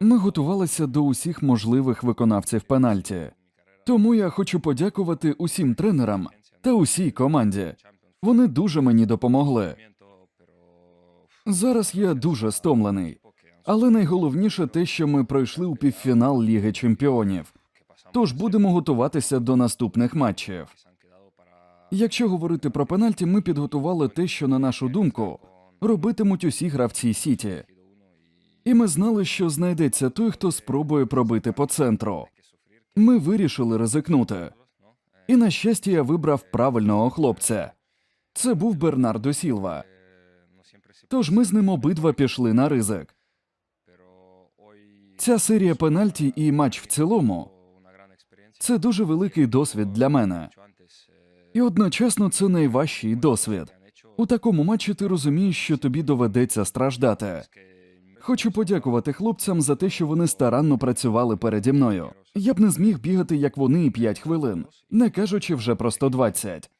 Ми готувалися до усіх можливих виконавців пенальті. Тому я хочу подякувати усім тренерам та усій команді. Вони дуже мені допомогли. Зараз я дуже стомлений. Але найголовніше те, що ми пройшли у півфінал Ліги Чемпіонів. Тож будемо готуватися до наступних матчів. Якщо говорити про пенальті, ми підготували те, що, на нашу думку, робитимуть усі гравці Сіті. І ми знали, що знайдеться той, хто спробує пробити по центру. Ми вирішили ризикнути. І на щастя, я вибрав правильного хлопця. Це був Бернардо Сілва. Тож ми з ним обидва пішли на ризик. Ця серія пенальті і матч в цілому це дуже великий досвід для мене. І одночасно це найважчий досвід. У такому матчі ти розумієш, що тобі доведеться страждати. Хочу подякувати хлопцям за те, що вони старанно працювали переді мною. Я б не зміг бігати, як вони, п'ять 5 хвилин, не кажучи вже про 120.